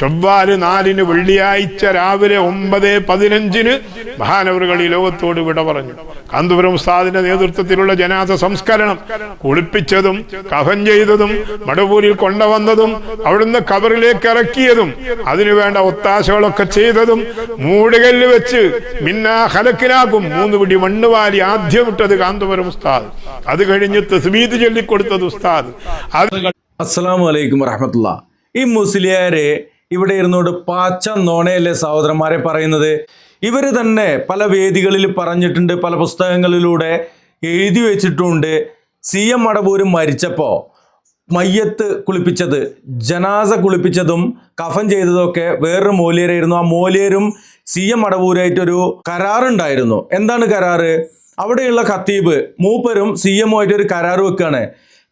ചൊവ്വാൽ നാലിന് വെള്ളിയാഴ്ച രാവിലെ ഒമ്പത് പതിനഞ്ചിന് മഹാനവറുകൾ ഈ ലോകത്തോട് വിട പറഞ്ഞു. കാന്തപുരം ഉസ്താദിന്റെ നേതൃത്വത്തിലുള്ള ജനാസ സംസ്കരണം കുളിപ്പിച്ചതും കഫൻ ചെയ്തതും മടവൂരിൽ കൊണ്ടുവന്നതും അവിടുന്ന് കബറിലേക്ക് ഇറക്കിയതും അതിനുവേണ്ട ഒത്താശകളൊക്കെ ചെയ്തതും മൂടുകല്ല് വെച്ച് മിന്നാ ഹലക്കിനാക്കും മൂന്ന് പിടി മണ്ണ് വാരി ആദ്യം ഇട്ടത് കാന്തപുരം ഉസ്താദ്. അത് കഴിഞ്ഞ് തസ്മീത് ചൊല്ലിക്കൊടുത്തത് ഉസ്താദ്. അത് അസ്സലാമു അലൈക്കും വറഹമത്തുള്ള. ഈ മുസ്ലിയാര് ഇവിടെ ഇരുന്നോട് പാച്ച നോണയല്ലേ സഹോദരന്മാരെ പറയുന്നത്? ഇവർ തന്നെ പല വേദികളിൽ പറഞ്ഞിട്ടുണ്ട് പല പുസ്തകങ്ങളിലൂടെ എഴുതി വെച്ചിട്ടുണ്ട്. സി എം മടവൂരും മരിച്ചപ്പോൾ മയ്യത്ത് കുളിപ്പിച്ചത് ജനാസ കുളിപ്പിച്ചതും കഫൻ ചെയ്തതൊക്കെ വേറൊരു മൂല്യരായിരുന്നു. ആ മൂല്യരും സി എം മടവൂരായിട്ടൊരു കരാറുണ്ടായിരുന്നു എന്താണ് കരാറ്? അവിടെയുള്ള ഖത്തീബ് മൂപ്പരും സി എമ്മുമായിട്ട് ഒരു കരാർ വെക്കുകയാണ്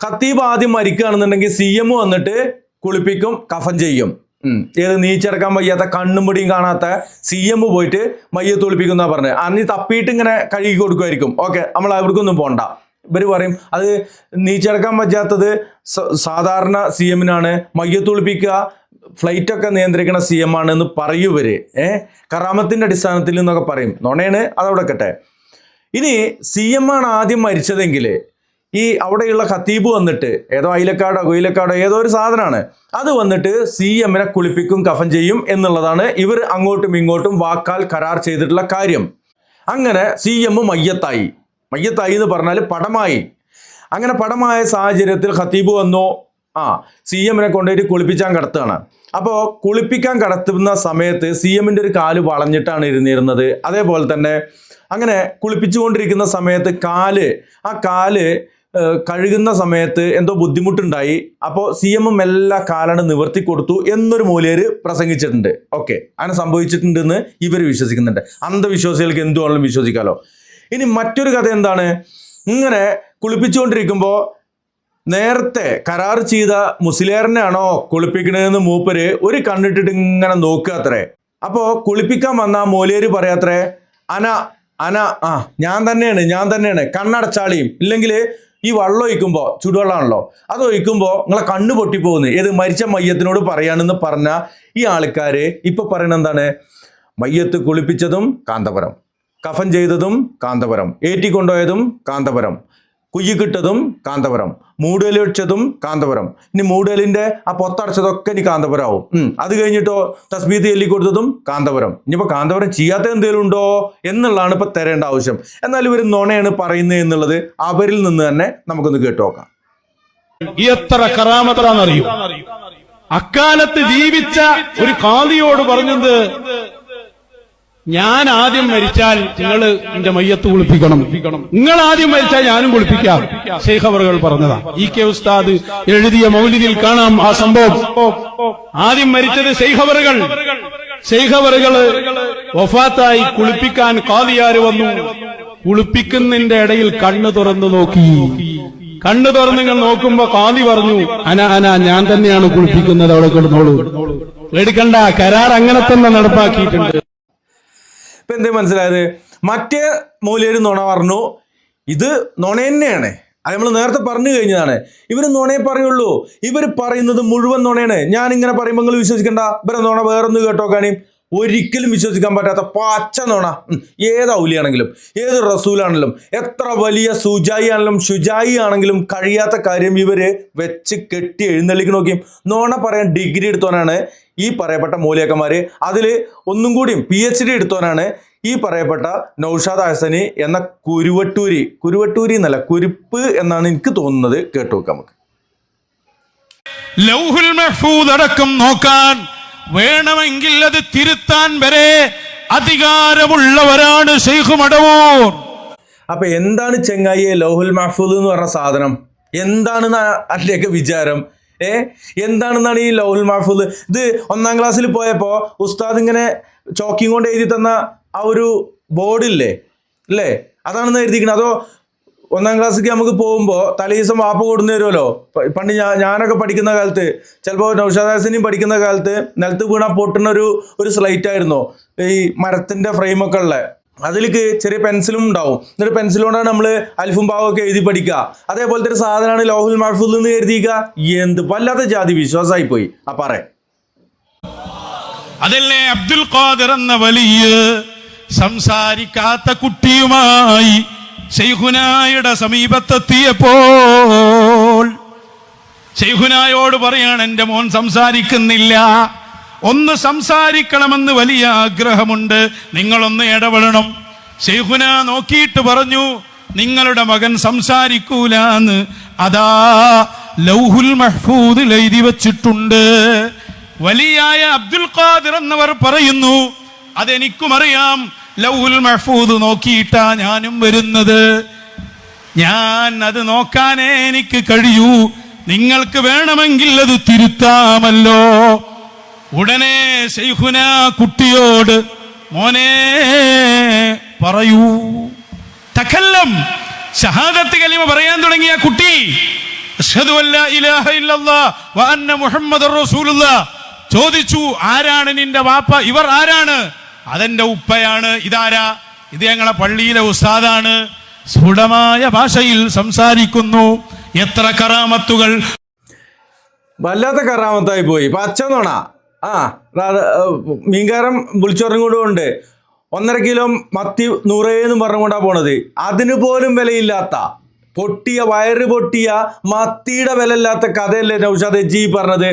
ഖത്തീബ് ആദ്യം മരിക്കുകയാണെന്നുണ്ടെങ്കിൽ സി എം വന്നിട്ട് കുളിപ്പിക്കും കഫൻ ചെയ്യും. ഏത് നീച്ചിറക്കാൻ വയ്യാത്ത കണ്ണും പൊടിയും കാണാത്ത സി എം പോയിട്ട് മയ്യത്ത് കുളിപ്പിക്കുന്ന പറഞ്ഞത്. അന്ന് തപ്പിയിട്ട് ഇങ്ങനെ കഴുകി കൊടുക്കുമായിരിക്കും. ഓക്കെ നമ്മൾ അവർക്കൊന്നും പോണ്ട. ഇവർ പറയും അത് നീച്ചിറക്കാൻ പറ്റാത്തത് സാധാരണ സി എമ്മിനാണ് മയ്യത്ത് കുളിപ്പിക്കുക ഫ്ലൈറ്റൊക്കെ നിയന്ത്രിക്കുന്ന സി എം ആണ് എന്ന് പറയും ഇവർ. ഏഹ് കറാമത്തിന്റെ അടിസ്ഥാനത്തിൽ എന്നൊക്കെ പറയും. നുണയാണ് അതവിടെ കട്ടെ ഇനി സി എം ആണ് ആദ്യം മരിച്ചതെങ്കിൽ ഈ അവിടെയുള്ള ഖത്തീബ് വന്നിട്ട് ഏതോ അയിലക്കാടോ കൊയിലക്കാടോ ഏതോ ഒരു സാധനമാണ് അത് വന്നിട്ട് സി എമ്മിനെ കുളിപ്പിക്കും കഫൻ ചെയ്യും എന്നുള്ളതാണ് ഇവർ അങ്ങോട്ടും ഇങ്ങോട്ടും വാക്കാൽ കരാർ ചെയ്തിട്ടുള്ള കാര്യം. അങ്ങനെ സി എം മയ്യത്തായി. മയ്യത്തായി എന്ന് പറഞ്ഞാൽ പടമായി. അങ്ങനെ പടമായ സാഹചര്യത്തിൽ ഖത്തീബ് വന്നു. ആ സി എമ്മിനെ കൊണ്ടുപോയിട്ട് കുളിപ്പിച്ചാൻ കടത്തുകയാണ്. അപ്പോൾ കുളിപ്പിക്കാൻ കടത്തുന്ന സമയത്ത് സി എമ്മിന്റെ ഒരു കാൽ വളഞ്ഞിട്ടാണ് ഇരുന്നിരുന്നത്. അതേപോലെ തന്നെ അങ്ങനെ കുളിപ്പിച്ചുകൊണ്ടിരിക്കുന്ന സമയത്ത് കാൽ ആ കാൽ കഴുകുന്ന സമയത്ത് എന്തോ ബുദ്ധിമുട്ടുണ്ടായി. അപ്പോൾ സി എം എം എല്ലാ കാലാണ് നിവർത്തി കൊടുത്തു എന്നൊരു മൂലയർ പ്രസംഗിച്ചിട്ടുണ്ട്. ഓക്കെ. അങ്ങനെ സംഭവിച്ചിട്ടുണ്ടെന്ന് ഇവർ വിശ്വസിക്കുന്നുണ്ട്. അന്ധവിശ്വാസികൾക്ക് എന്തുവാണെങ്കിലും വിശ്വസിക്കാലോ. ഇനി മറ്റൊരു കഥ എന്താണ്? ഇങ്ങനെ കുളിപ്പിച്ചുകൊണ്ടിരിക്കുമ്പോൾ നേരത്തെ കരാർ ചെയ്ത മുസ്ലിയാറിനെയാണോ കുളിപ്പിക്കണതെന്ന് മൂപ്പര് ഒരു കണ്ണിട്ടിട്ട് ഇങ്ങനെ നോക്കുക അത്രേ. അപ്പോൾ കുളിപ്പിക്കാൻ വന്ന മൂലേര് പറയാത്രേ അന അന ആ ഞാൻ തന്നെയാണ് ഞാൻ തന്നെയാണ് കണ്ണടച്ചാളിയും. ഇല്ലെങ്കിൽ ഈ വെള്ളം ഒഴിക്കുമ്പോൾ ചുടുവെള്ളമാണല്ലോ അത് ഒഴിക്കുമ്പോൾ നിങ്ങളെ കണ്ണ് പൊട്ടിപ്പോകുന്നു. ഏത് മരിച്ച മയ്യത്തിനോട് പറയാണെന്ന് പറഞ്ഞ ഈ ആൾക്കാര് ഇപ്പൊ പറയുന്നത് എന്താണ്? മയ്യത്ത് കുളിപ്പിച്ചതും കാന്തപുരം. കഫൻ ചെയ്തതും കാന്തപുരം. ഏറ്റിക്കൊണ്ടുപോയതും കാന്തപുരം. കുയ്യിക്കിട്ടതും കാന്തപുരം. മൂടലൊഴിച്ചതും കാന്തപുരം. ഇനി മൂടലിന്റെ ആ പൊത്തടച്ചതൊക്കെ ഇനി കാന്തപുരമാവും. അത് കഴിഞ്ഞിട്ടോ തസ്ബീത്ത് ചൊല്ലിക്കൊടുത്തതും കാന്തപുരം. ഇനിയിപ്പോ കാന്തപുരം ചെയ്യാത്ത എന്തെങ്കിലും ഉണ്ടോ എന്നുള്ളതാണ് ഇപ്പൊ തരേണ്ട ആവശ്യം. എന്നാൽ ഇവർ നുണയാണ് പറയുന്നത് എന്നുള്ളത് അവരിൽ നിന്ന് തന്നെ നമുക്കൊന്ന് കേട്ടു നോക്കാം. എത്ര കറാമത്താണെന്നറിയൂ അക്കാലത്ത് ജീവിച്ച ഒരു കാതിയോട് പറഞ്ഞത് ഞാൻ ആദ്യം മരിച്ചാൽ നിങ്ങൾ എന്റെ മയ്യത്ത് കുളിപ്പിക്കണം. നിങ്ങൾ ആദ്യം മരിച്ചാൽ ഞാനും കുളിപ്പിക്കാം. ഷെയ്ഖ് അവറുകൾ പറഞ്ഞതാ. ഇ കെ ഉസ്താദ് എഴുതിയ മൗലിതിൽ കാണാം ആ സംഭവം. ആദ്യം മരിച്ചത് ഷെയ്ഖ് അവറുകൾ ഷെയ്ഖ് അവറുകൾ വഫാത്തായി കുളിപ്പിക്കാൻ കാതിയാര് വന്നു. കുളിപ്പിക്കുന്നതിന്റെ ഇടയിൽ കണ്ണു തുറന്നു നോക്കി. കണ്ണു തുറന്ന് നിങ്ങൾ നോക്കുമ്പോ കാതി പറഞ്ഞു അന അന ഞാൻ തന്നെയാണ് കുളിപ്പിക്കുന്നത് അവിടെ കിടന്നോളൂ. എടുക്കണ്ട കരാർ അങ്ങനെ തന്നെ നടപ്പാക്കിയിട്ടുണ്ട്. ഇപ്പൊ എന്തേ മനസ്സിലായത്? മറ്റേ മൂല്യര് നുണ പറഞ്ഞു ഇത് നുണ തന്നെയാണ് അത് നമ്മൾ നേരത്തെ പറഞ്ഞു കഴിഞ്ഞതാണ്. ഇവർ നുണയെ പറയുള്ളൂ. ഇവർ പറയുന്നത് മുഴുവൻ നുണയാണ്. ഞാൻ ഇങ്ങനെ പറയുമ്പോൾ നിങ്ങൾ വിശ്വസിക്കണ്ട. ഇവരെ നുണ വേറൊന്ന് കേട്ടോ കാണി ഒരിക്കലും വിശ്വസിക്കാൻ പറ്റാത്ത പച്ച നോണ. ഏത് ഔലിയാണെങ്കിലും ഏത് റസൂലാണെങ്കിലും എത്ര വലിയ സുജായി ആണെങ്കിലും ഷുജായി ആണെങ്കിലും കഴിയാത്ത കാര്യം ഇവർ വെച്ച് കെട്ടി എഴുന്നള്ളിക്ക് നോക്കിയും. നോണ പറയാൻ ഡിഗ്രി എടുത്തവനാണ് ഈ പറയപ്പെട്ട മൂലിയക്കന്മാര്. അതിൽ ഒന്നും കൂടിയും പി എച്ച് ഡി എടുത്തവനാണ് ഈ പറയപ്പെട്ട നൌഷാദ് ഹസനി എന്ന കുരുവട്ടൂരി. കുരുവട്ടൂരി എന്നല്ല കുരിപ്പ് എന്നാണ് എനിക്ക് തോന്നുന്നത് കേട്ടു നമുക്ക്. ലൗഹുൽ മഹ്ഫൂദ് അടക്കം നോക്കാൻ വേണമെങ്കിൽ അത് തിരുത്താൻ വരെ അധികാരമുള്ളവരാണ് ഷെയ്ഖ് മടവൂർ. അപ്പൊ എന്താണ് ചെങ്ങായിയെ ലോഹുൽ മഹഫൂദ് എന്ന് പറഞ്ഞ സാധനം? എന്താണെന്ന് അതിലേക്ക് വിചാരം? ഏ? എന്താണെന്നാണ് ഈ ലോഹുൽ മഹഫൂദ്? ഇത് ഒന്നാം ക്ലാസ്സിൽ പോയപ്പോൾ ഉസ്താദ് ഇങ്ങനെ ചോക്കിങ് കൊണ്ട് എഴുതി തന്ന ആ ഒരു ബോർഡില്ലേ? അല്ലേ അതാണെന്ന് എഴുതിക്കണം അതോ ഒന്നാം ക്ലാസ്സിലേക്ക് നമുക്ക് പോകുമ്പോൾ തലേദിവസം വാപ്പ കൊടുന്നു തരുമല്ലോ. പണ്ട് ഞാൻ ഞാനൊക്കെ പഠിക്കുന്ന കാലത്ത് ചിലപ്പോൾ നൗഷാദാസിനെയും പഠിക്കുന്ന കാലത്ത് നിലത്ത് വീണ പൊട്ടുന്ന ഒരു ഒരു സ്ലൈറ്റ് ആയിരുന്നു. ഈ മരത്തിന്റെ ഫ്രെയിമൊക്കെ ഉള്ള. അതിലേക്ക് ചെറിയ പെൻസിലും ഉണ്ടാവും. എന്നിട്ട് പെൻസിൽ കൊണ്ടാണ് നമ്മൾ അൽഫും ഭാവമൊക്കെ എഴുതി പഠിക്കുക അതേപോലത്തെ ഒരു സാധനമാണ് ലോഹുൽ മഹഫുൽ എന്ന് എഴുതിക്കുക എന്ത് വല്ലാത്ത ജാതി വിശ്വാസമായി പോയി. ആ പറ. അതല്ലേ അബ്ദുൽ ഖാദർ എന്ന വലിയ സംസാരിക്കാത്ത കുട്ടിയുമായി ശൈഖുനായുടെ സമീപത്തെത്തിയപ്പോൾ ശൈഖുനായോട് പറയാണ് എന്റെ മോൻ സംസാരിക്കുന്നില്ല. ഒന്ന് സംസാരിക്കണമെന്ന് വലിയ ആഗ്രഹമുണ്ട്. നിങ്ങളൊന്ന് ഇടപെടണം. ഷെയ്ഖുന നോക്കിയിട്ട് പറഞ്ഞു നിങ്ങളുടെ മകൻ സംസാരിക്കൂല എന്ന് അതാ ലൗഹുൽ മഹ്ഫൂദിൽ എഴുതി വച്ചിട്ടുണ്ട്. വലിയായ അബ്ദുൽ ഖാദിർ എന്നവർ പറയുന്നു അതെനിക്കും അറിയാം. ലൗഹുൽ മഹ്ഫൂദ് നോക്കിയിട്ടാ ഞാനും വരുന്നത്. ഞാൻ അത് നോക്കാനേ എനിക്ക് കഴിയൂ. നിങ്ങൾക്ക് വേണമെങ്കിൽ അത് തിരുത്താമല്ലോ. ഉടനെ ശൈഖുന കുട്ടിയോട് മോനെ പറയൂ. തക്കല്ലം ഷഹാദത്ത് കലിമ പറയാൻ തുടങ്ങിയ കുട്ടി ചോദിച്ചു ആരാണ് നിന്റെ വാപ്പ? ഇവർ ആരാണ്? അതെന്റെ ഉപ്പയാണ്. ഇതാരാ? ഇത് ഞങ്ങളെ പള്ളിയിലെ ഉസ്താദാണ്. സ്ഫുടമായ ഭാഷയിൽ സംസാരിക്കുന്നു. എത്ര കറാമത്തുകൾ. വല്ലാത്ത കറാമത്തായി പോയി. പച്ചനോണ ആ മീൻകാരം ഉണ്ട്. ഒന്നര കിലോ മത്തി നൂറേന്നും പറഞ്ഞുകൊണ്ടാ പോണത്. അതിന് പോലും വിലയില്ലാത്ത പൊട്ടിയ വയറ് പൊട്ടിയ മത്തിയുടെ വില ഇല്ലാത്ത കഥയല്ലേ നൗഷാദ് ജി പറഞ്ഞത്.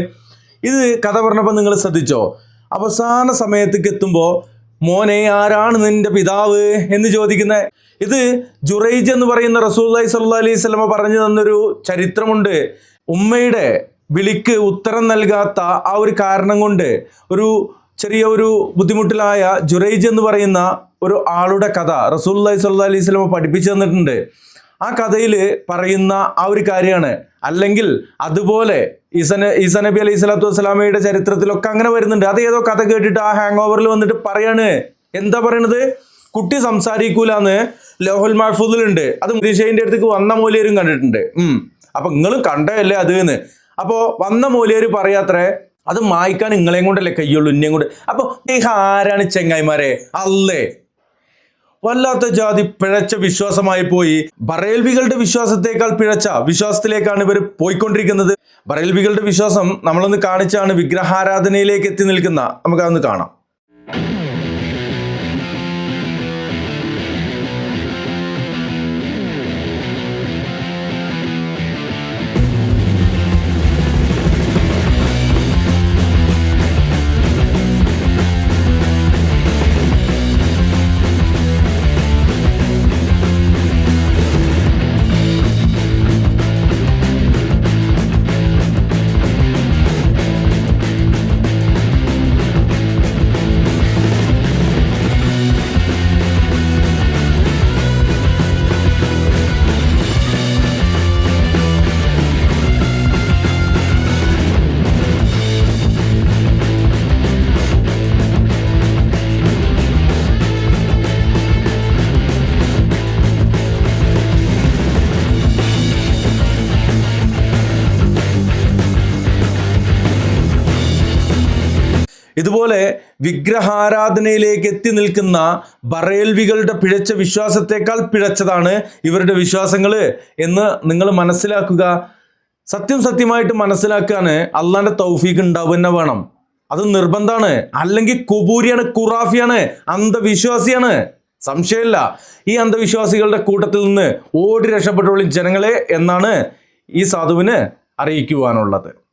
ഇത് കഥ പറഞ്ഞപ്പോൾ നിങ്ങൾ ശ്രദ്ധിച്ചോ? അവസാന സമയത്തേക്ക് എത്തുമ്പോൾ മോനെ ആരാണ് നിന്റെ പിതാവ് എന്ന് ചോദിക്കുന്നത് ഇത് ജുറൈജ് എന്ന് പറയുന്ന റസൂല്ലി സല്ലാ അലൈഹി സ്വലമ പറഞ്ഞു തന്നൊരു ചരിത്രമുണ്ട്. ഉമ്മയുടെ വിളിക്ക് ഉത്തരം നൽകാത്ത ആ ഒരു കാരണം കൊണ്ട് ഒരു ചെറിയ ഒരു ബുദ്ധിമുട്ടിലായ ജുറൈജ് എന്ന് പറയുന്ന ഒരു ആളുടെ കഥ റസൂല്ലി സല്ലാ അലൈഹി സ്വലമ പഠിപ്പിച്ചു തന്നിട്ടുണ്ട്. ആ കഥയിൽ പറയുന്ന ആ ഒരു കാര്യമാണ്. അല്ലെങ്കിൽ അതുപോലെ ഈസന ഈസ നബി അലൈഹി സ്വലാത്തു വസ്സലാമയുടെ ചരിത്രത്തിലൊക്കെ അങ്ങനെ വരുന്നുണ്ട്. അത് ഏതോ കഥ കേട്ടിട്ട് ആ ഹാങ് ഓവറിൽ വന്നിട്ട് പറയാണ്. എന്താ പറയണത്? കുട്ടി സംസാരിക്കൂലെന്ന് ലോഹുൽ മഹഫൂദിലുണ്ട്. അത് മുരീഷയുടെ അടുത്തേക്ക് വന്ന മൂല്യരും കണ്ടിട്ടുണ്ട്. ഉം. അപ്പൊ നിങ്ങളും കണ്ടതല്ലേ അത് എന്ന്. അപ്പോ വന്ന മൂല്യര് പറയാത്രേ അത് മായ്ക്കാൻ നിങ്ങളെയും കൊണ്ടല്ലേ കയ്യുള്ളൂ ഇന്നേം കൊണ്ട്. അപ്പൊ ഇദ്ദേഹം ആരാണ് ചെങ്ങായിമാരെ? അല്ലേ വല്ലാത്ത ജാതി പിഴച്ച വിശ്വാസമായി പോയി. ബറേൽവികളുടെ വിശ്വാസത്തെക്കാൾ പിഴച്ച വിശ്വാസത്തിലേക്കാണ് ഇവർ പോയിക്കൊണ്ടിരിക്കുന്നത്. ബറേൽവികളുടെ വിശ്വാസം നമ്മളൊന്ന് കാണിച്ചാണ് വിഗ്രഹാരാധനയിലേക്ക് എത്തി നിൽക്കുന്ന. നമുക്കതൊന്ന് കാണാം. ഇതുപോലെ വിഗ്രഹാരാധനയിലേക്ക് എത്തി നിൽക്കുന്ന ബറേൽവികളുടെ പിഴച്ച വിശ്വാസത്തെക്കാൾ പിഴച്ചതാണ് ഇവരുടെ വിശ്വാസങ്ങൾ എന്ന് നിങ്ങൾ മനസ്സിലാക്കുക. സത്യം സത്യമായിട്ട് മനസ്സിലാക്കാൻ അള്ളാന്റെ തൗഫീഖ് ഉണ്ടാവുക തന്നെ വേണം. അത് നിർബന്ധമാണ്. അല്ലെങ്കിൽ കുബൂരിയാണ് ഖുറാഫിയാണ് അന്ധവിശ്വാസിയാണ്. സംശയമില്ല. ഈ അന്ധവിശ്വാസികളുടെ കൂട്ടത്തിൽ നിന്ന് ഓടി രക്ഷപ്പെട്ടോളും ജനങ്ങളെ എന്നാണ് ഈ സാധുവിന് അറിയിക്കുവാനുള്ളത്.